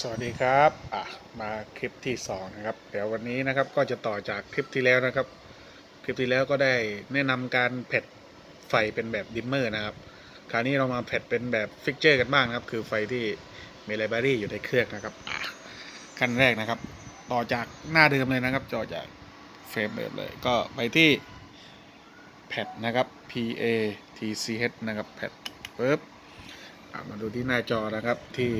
สวัสดีครับอะมาคลิปที่สองนะครับเดี๋ยววันนี้นะครับก็จะต่อจากคลิปที่แล้วนะครับ คลิปที่แล้วก็ได้แนะนำการแผดไฟเป็นแบบดิมเมอร์นะครับคราวนี้เรามาแผดเป็นแบบฟิกเจอร์กันบ้างนะครับ คือไฟที่มีไลบรารีอยู่ในเครื่องนะครับอะขั้นแรกนะครับ ต่อจากหน้าเดิมเลยนะครับต่อจากเฟรมเดิมเลย ก็ไปที่แพดนะครับ P A T C H นะครับแพดปึ๊บมาดูที่หน้าจอนะครับที่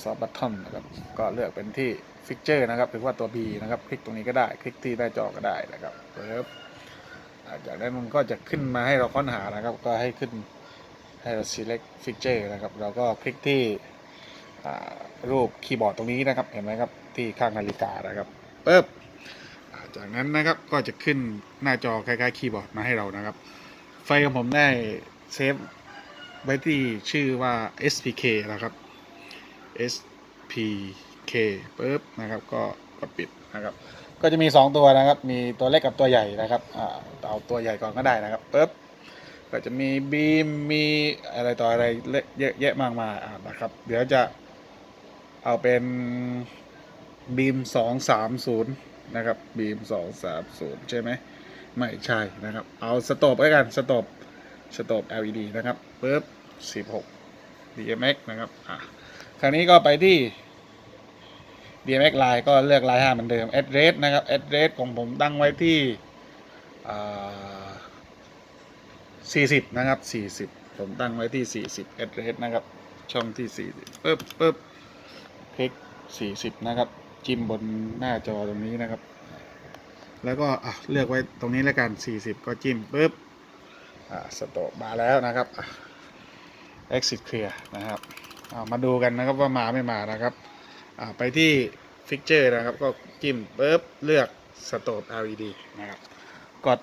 ซอฟต์บัตทอมนะครับก็เลือกเป็นที่ฟิกเจอร์นะครับหรือว่าตัว B นะครับ คลิกตรงนี้ก็ได้ คลิกที่หน้าจอก็ได้นะครับปึ๊บอ่าจากนั้นมันก็จะขึ้นมาให้เราค้นหานะครับ ก็ให้ขึ้นให้เรา select feature นะครับ เราก็คลิกที่รูปคีย์บอร์ดตรงนี้นะครับ เห็นไหมครับ ที่ข้างนาฬิกานะครับปึ๊บจากนั้นนะครับก็จะขึ้นหน้าจอคล้ายๆคีย์บอร์ดมาให้เรานะครับ ไฟของผมได้เซฟไว้ที่ชื่อว่า SPK นะครับ SPK ปึ๊บนะครับก็กดปิดนะครับ ก็จะมี 2 ตัวนะครับ มีตัวเล็กกับตัวใหญ่นะครับอ่าเอาตัวใหญ่ก่อนก็ได้นะครับปึ๊บก็จะมีบีมมีอะไรต่ออะไรเยอะแยะมากมายอ่านะครับ เดี๋ยวจะเอาเป็นบีม230นะครับบีม230ใช่ไหมไม่ใช่นะครับ เอาสโตบไว้กันสโตบสโตบ LED นะครับปึ๊บ16 DMX นะครับอ่า คราวนี้ก็ไปที่ DMX Line ก็เลือก Line 5เหมือนเดิม address นะครับ address ของผมตั้งไว้ที่40 นะครับ 40 ผมตั้งไว้ที่ 40 address นะครับ ช่องที่ 40ปึ๊บปึ๊บคลิก 40 นะครับ จิ้มบนหน้าจอตรงนี้นะครับ แล้วก็เลือกไว้ตรงนี้แล้วกัน 40 ก็จิ้มปึ๊บอ่าสโตปมาแล้วนะครับอะ exit clear นะครับ มาดูกันนะครับว่ามาไม่มานะครับไปที่ฟิกเจอร์นะครับ ก็จิ้มปุ๊บเลือกสโตป LED นะครับ กด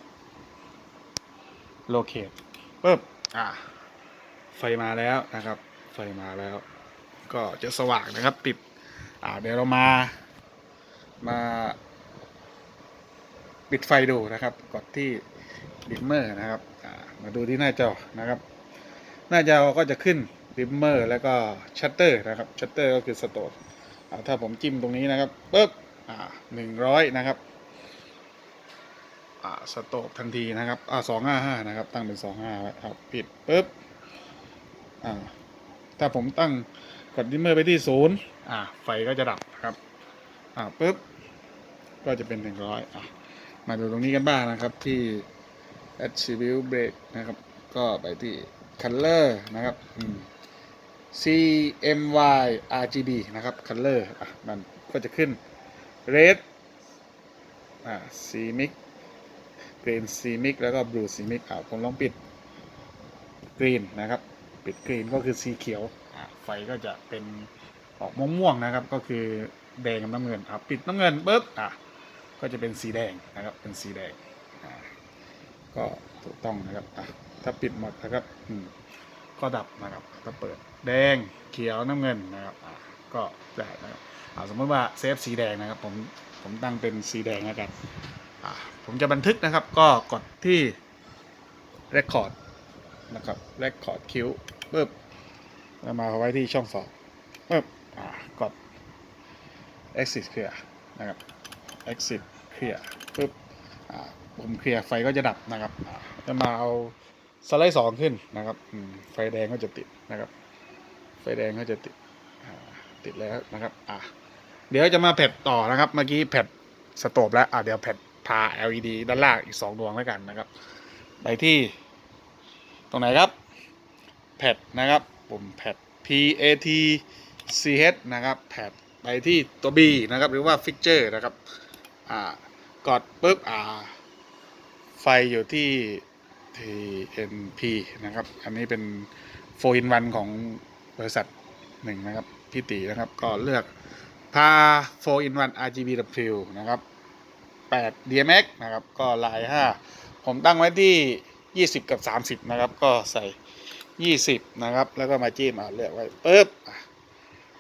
locate ปุ๊บอ่าไฟมาแล้วนะครับ ไฟมาแล้ว ก็จะสว่างนะครับปิดอ่าเดี๋ยวเรามามาปิดไฟดูนะครับ กดที่ดิมเมอร์นะครับมาดูที่หน้าจอนะครับ หน้าจอก็จะขึ้น ดิมเมอร์แล้วก็ชัตเตอร์นะครับชัตเตอร์ก็คือสโตปอ่าถ้าผมจิ้มตรงนี้นะครับปุ๊บอ่าหนึ่งร้อยนะครับอ่าสโตปทันทีนะครับอ่าสองห้าห้านะครับ ตั้งเป็นสองห้าไว้ครับปิดปุ๊บอ่าถ้าผมตั้งกดดิมเมอร์ไปที่ศูนย์อ่าไฟก็จะดับครับอ่าปุ๊บก็จะเป็นหนึ่งร้อยอ่ามาดูตรงนี้กันบ้างนะครับที่ attribute break นะครับ ก็ไปที่ color นะครับอืม CMY RGB นะครับ color อะมันก็จะขึ้น red อ่า CMYX green CMYX แล้วก็ blue CMYX อ่าผมลองปิด green นะครับ ปิด green ก็คือสีเขียวอ่าไฟก็จะเป็นออกม่วงๆนะครับ ก็คือแดงกับน้ำเงินอ่าปิดน้ำเงินปุ๊บอะก็จะเป็นสีแดงนะครับ เป็นสีแดงอ่าก็ถูกต้องนะครับอะถ้าปิดหมดนะครับอืม ก็ดับนะครับถ้าเปิดแดงเขียวน้ำเงินนะครับก็ได้นะครับอ่าสมมติว่าเซฟสีแดงนะครับผมผมตั้งเป็นสีแดงแล้วกันผมจะบันทึกนะครับก็กดที่ Record นะครับ Record คิวปึ๊บแล้วมาไว้ที่ช่องสองปึ๊บกด Exit Clear นะครับ Exit Clear ปึ๊บอ่าผมเคลียร์ไฟก็จะดับนะครับจะมาเอา สไลด์สองขึ้นนะครับไฟแดงก็จะติดนะครับ ไฟแดงก็จะติดติดแล้วนะครับอะเดี๋ยวจะมาแผดต่อนะครับ เมื่อกี้แผดสโตบแล้วอะเดี๋ยวแผดพา LED ด้านล่างอีกสองดวงแล้วกันนะครับไปที่ ตรงไหนครับแพดนะครับผมแพด P A T C H นะครับแพดไปที่ตัว B นะครับ หรือว่า Fixture นะครับอ่ากดปุ๊บอ่าไฟอยู่ที่ TNP นะครับ อันนี้เป็น4 in 1ของบริษัทหนึ่งนะครับ พี่ตีนะครับ ก็เลือกพา4 in 1 RGBW นะครับ 8 DMX นะครับ ก็ลาย 5 ผมตั้งไว้ที่ 20 กับ 30 นะครับ ก็ใส่ 20 นะครับ แล้วก็มาจิ้มอะเลือกไว้ปึ๊บ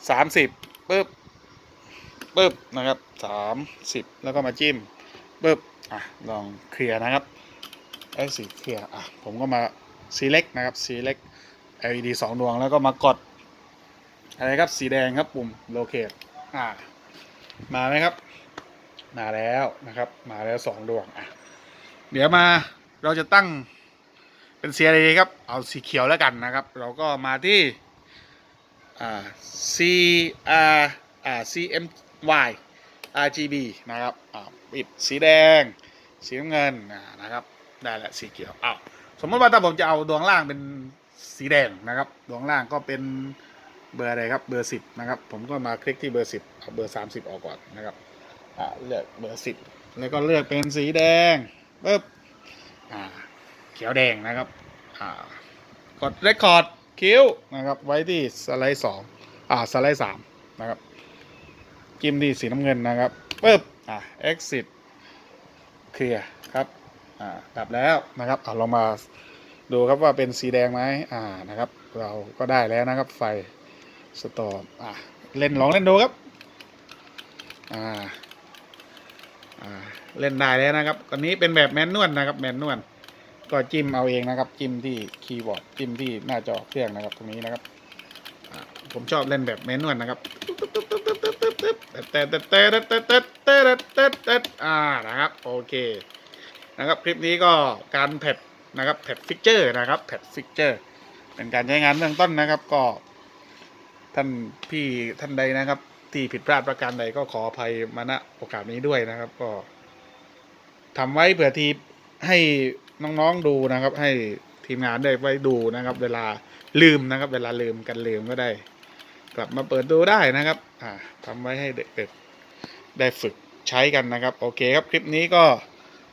30ปึ๊บปึ๊บนะครับ 30 แล้วก็มาจิ้มปึ๊บอะลองเคลียร์นะครับ ไอ้สีเคลียร์อะผมก็มา select นะครับ select LED สองดวงแล้วก็มากด อะไรครับสีแดงครับปุ่มโลเคตอ่ามาไหมครับ มาแล้วนะครับ มาแล้วสองดวงอะเดี๋ยวมาเราจะตั้งเป็นสีอะไรครับ เอาสีเขียวแล้วกันนะครับ เราก็มาที่อ่า C R อ่า C M Y R G B นะครับอ่าปิดสีแดง สีน้ำเงินนะครับ ได้แล้วสีเขียวอ้าวสมมติว่าถ้าผมจะเอาดวงล่างเป็นสีแดงนะครับ ดวงล่างก็เป็นเบอร์อะไรครับเบอร์สิบนะครับ ผมก็มาคลิกที่เบอร์สิบเอาเบอร์สามสิบออกก่อนนะครับอ่าเลือกเบอร์สิบแล้วก็เลือกเป็นสีแดงปึ๊บอ่าเขียวแดงนะครับอ่ากดเรคคอร์ดคิวนะครับ ไว้ที่สไลด์สองอ่าสไลด์สามนะครับจิ้มที่สีน้ำเงินนะครับปึ๊บอ่า exit เคลียร์ครับ อ่าดับแล้วนะครับเอาเรามาดูครับว่าเป็นสีแดงไหมอ่านะครับ เราก็ได้แล้วนะครับ ไฟสตอร์อ่าเล่นลองเล่นดูครับอ่าอ่าเล่นได้แล้วนะครับตอนนี้เป็นแบบแมนนวลนะครับแมนนวลก็จิ้มเอาเองนะครับ จิ้มที่คีย์บอร์ดจิ้มที่หน้าจอเครื่องนะครับ ตรงนี้นะครับผมชอบเล่นแบบแมนนวลนะครับแต่แต่แต่แต่แต่แต่แต่แต่แต่อ่านะครับโอเค นะครับคลิปนี้ก็การแพดนะครับแพดฟิกเจอร์นะครับแพดฟิกเจอร์เป็นการใช้งานเบื้องต้นนะครับก็ท่านพี่ท่านใดนะครับ ที่ผิดพลาดประการใดก็ขออภัยมาณโอกาสนี้ด้วยนะครับ ก็ทำไว้เผื่อทีให้น้องๆดูนะครับ ให้ทีมงานได้ไว้ดูนะครับ เวลาลืมนะครับ เวลาลืมกันลืมก็ได้ กลับมาเปิดดูได้นะครับ อ่าทำไว้ให้เด็กๆได้ฝึกใช้กันนะครับ โอเคครับคลิปนี้ก็